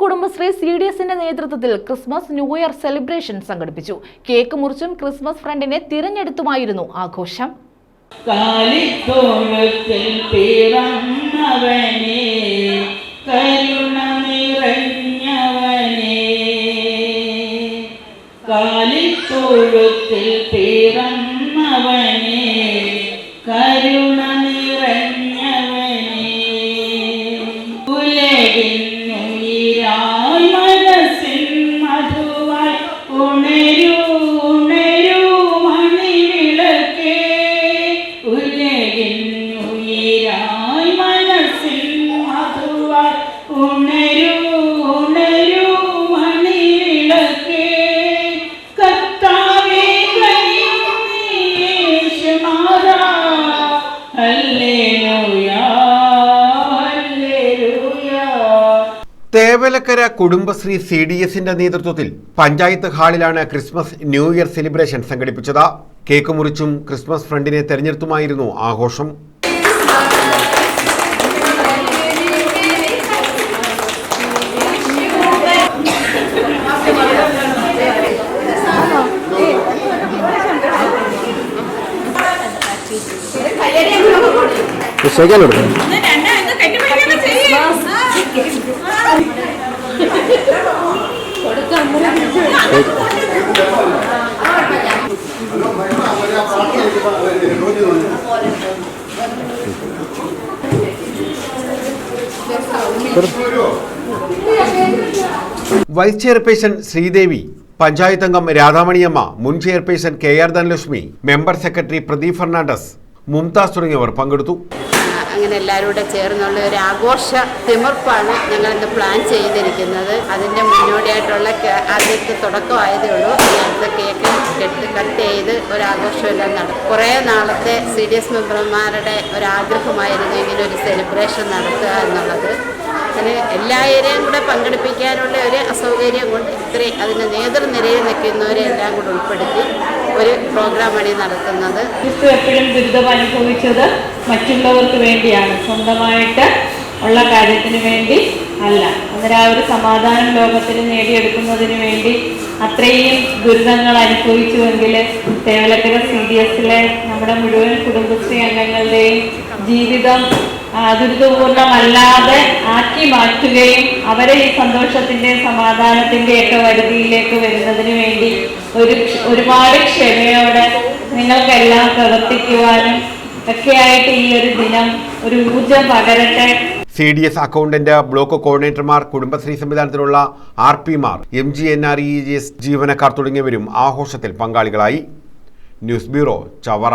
Kudumbashree C D എസിന്റെ നേതൃത്വത്തിൽ Christmas new year celebration സംഘടിപ്പിച്ചു. കേക്ക് മുറിച്ചും ക്രിസ്മസ് ഫ്രണ്ടിനെ തിരഞ്ഞെടുത്തുമായിരുന്നു ആഘോഷം. കാലിത്തോളത്തിൽ പിറന്നവനെ തേവലക്കര കുടുംബശ്രീ സി ഡി എസിന്റെ നേതൃത്വത്തിൽ പഞ്ചായത്ത് ഹാളിലാണ് ക്രിസ്മസ് ന്യൂ ഇയർ സെലിബ്രേഷൻ സംഘടിപ്പിച്ചത്. കേക്ക് മുറിച്ചും ക്രിസ്മസ് ഫ്രണ്ടിനെ തെരഞ്ഞെടുത്തുമായിരുന്നു ആഘോഷം. വൈസ് ചെയർപേഴ്സൺ ശ്രീദേവി പഞ്ചായത്ത് അംഗം രാധാമണിയമ്മ മുൻ chairperson K R Dhanalakshmi member secretary Pradeep Fernandez Mumtaz തുടങ്ങിയവർ പങ്കെടുത്തു. അങ്ങനെ എല്ലാവരും ചേർന്നുള്ള ഒരു ആഘോഷ തിമിർപ്പാണ് ഞങ്ങൾ ഇന്ന് പ്ലാൻ ചെയ്തിരിക്കുന്നത്. അതിന്റെ മുന്നോടിയായിട്ടുള്ള ആദ്യത്തെ തുടക്കമായതേ ഉള്ളൂ. അടുത്ത കേക്ക് കെട്ട് കട്ട് ചെയ്ത് ഒരു ആഘോഷമെല്ലാം നടത്തും കുറേ നാളത്തെ സി ഡി എസ് മെമ്പർമാരുടെ ഒരാഗ്രഹമായിരുന്നു ഇങ്ങനെ ഒരു സെലിബ്രേഷൻ നടത്തുക എന്നുള്ളത്. അതിന് എല്ലാവരെയും കൂടെ പങ്കെടുപ്പിക്കാനുള്ള ഒരു അസൗകര്യം കൊണ്ട് ഇത്രയും അതിന്റെ നേതൃനിരയിൽ നിൽക്കുന്നവരെ എല്ലാം കൂടെ ഉൾപ്പെടുത്തി ഒരു പ്രോഗ്രാമാണ് നടത്തുന്നത്. ക്രിസ്തു എപ്പോഴും ദുരിതം അനുഭവിച്ചത് മറ്റുള്ളവർക്ക് വേണ്ടിയാണ്. സ്വന്തമായിട്ട് ഉള്ള കാര്യത്തിന് വേണ്ടി അല്ല. അന്നേരം ആ ഒരു സമാധാനം ലോകത്തിന് നേടിയെടുക്കുന്നതിന് വേണ്ടി അത്രയും ദുരിതങ്ങൾ അനുഭവിച്ചുവെങ്കിൽ തേവലക്കര സി ഡി എസിലെ നമ്മുടെ മുഴുവൻ കുടുംബശ്രീ അംഗങ്ങളുടെയും ജീവിതം ആ, ദുരിതപൂർണമല്ലാതെ ആക്കി മാറ്റുകയും അവരെ ഈ സന്തോഷത്തിന്റെ സമാധാനത്തിന്റെ ഒക്കെ വരുതിയിലേക്ക് വരുന്നതിന് വേണ്ടി ഒരു ഒരുപാട് ക്ഷമയോടെ നിങ്ങൾക്കെല്ലാം പ്രവർത്തിക്കുവാനും ഒക്കെയായിട്ട് ഈ ഒരു ദിനം ഒരു ഊർജം പകരട്ടെ. C D S accountant block കോർഡിനേറ്റർമാർ Kudumbashree സംവിധാനത്തിലുള്ള ആർ പിമാർ M G N R E G S ജീവനക്കാർ തുടങ്ങിയവരും ആഘോഷത്തിൽ പങ്കാളികളായി. News bureau Chavara.